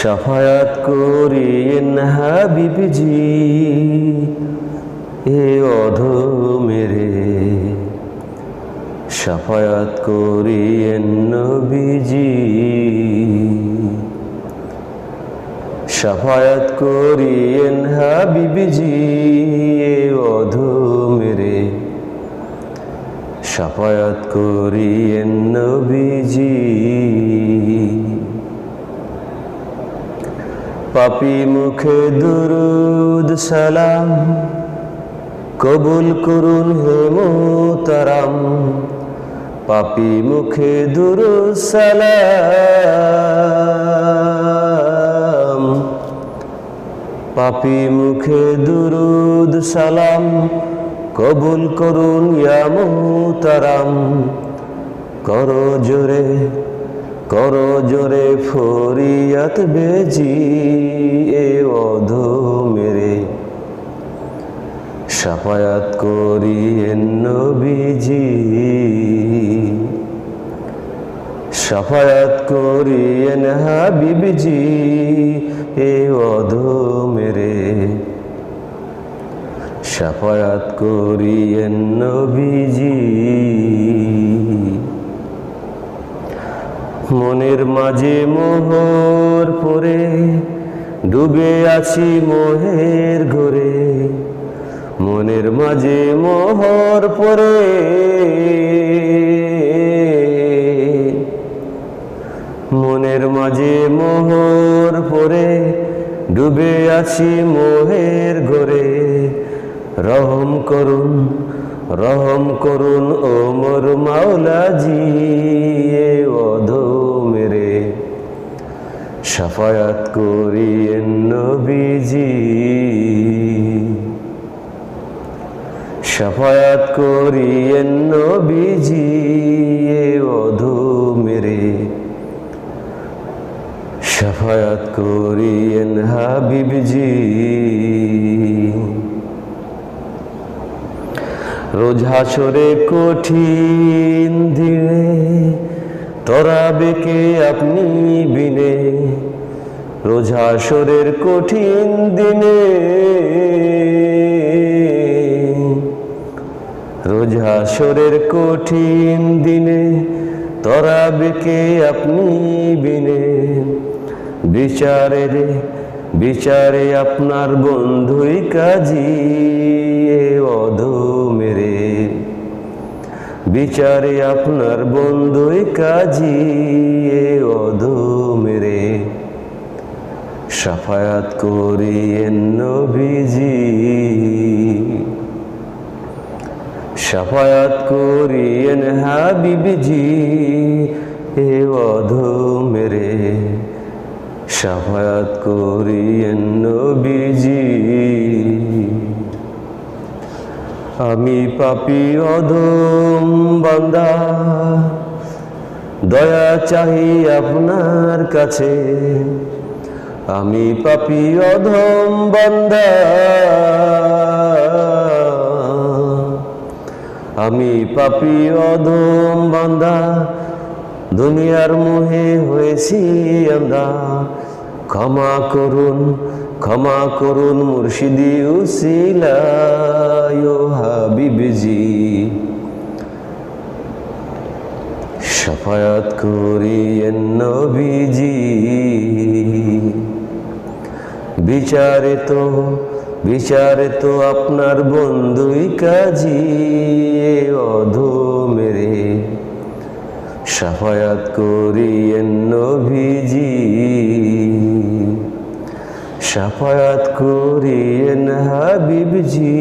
সাফায়াত করিয়েন হাবিবজি, এ অধ মেরে সাফায়াত করিয়েন নবীজি, সাফায়াত করিয়েন হাবিবজি, এ অধ মেরে সাফায়াত করিয়েন নবীজি। পাপি মুখে দুরুদ সালাম, কবুল করুন হে মোতারাম পাপি মুখে দুরুদ সালাম, পাপি মুখে দুরুদ সালাম, কবুল করুন ইয়া মোতারাম করো জোরে করো জোরে ফরিয়াত বেজি, এ অধ মেরে সাফায়াত করি নবীজি। সাফায়াত করি হাবিবজি, এ অধ মেরে সাফায়াত করি নবীজি মনের মাঝে মোহর পরে ডুবে আছি মোহের ঘরে। মনের মাঝে মোহর পরে মনের মাঝে মোহর পরে ডুবে আছি মোহের ঘরে। রহম করুন রহম করুন ওমর মাওলাজি এ অধ মেরে সাফায়াত করি নবীজি। সাফায়াত করি নবীজি, এ অধ মেরে। সাফায়াত করি হাবিবজি। রোজ হাসরে কঠিন দিনে তোরা বেকে আপনি বিনে। রোজ হাসরের কঠিন দিনে, রোজ হাসরের কঠিন দিনে তোরা বেকে আপনি বিনে। বিচারে রে বিচারে আপনার বন্ধুই কাজী এ অধ মেরে বিচারে আপনার বন্ধুই কাজী সাফায়াত করি নবীজি। সাফায়াত করি হাবিবজি। এ অধ মেরে সাফায়াত করি নবীজি। আমি পাপি অধম বান্দা। দয়া চাহি আপনার কাছে। আমি পাপি অধম বান্দা আমি পাপি অধম বান্দা দুনিয়ার মোহে হয়েছি আমরা। ক্ষমা করুন ক্ষমা করুন মুর্শিদি উসিলায় হাবিবজি। সাফায়াত করি নবীজি। বিচারে তো বিচারে তো আপনার বন্ধুই কাজী অধ মেরে সাফায়াত করিয়েন নভিজি সাফায়াত করিয়েন হাবিবজি।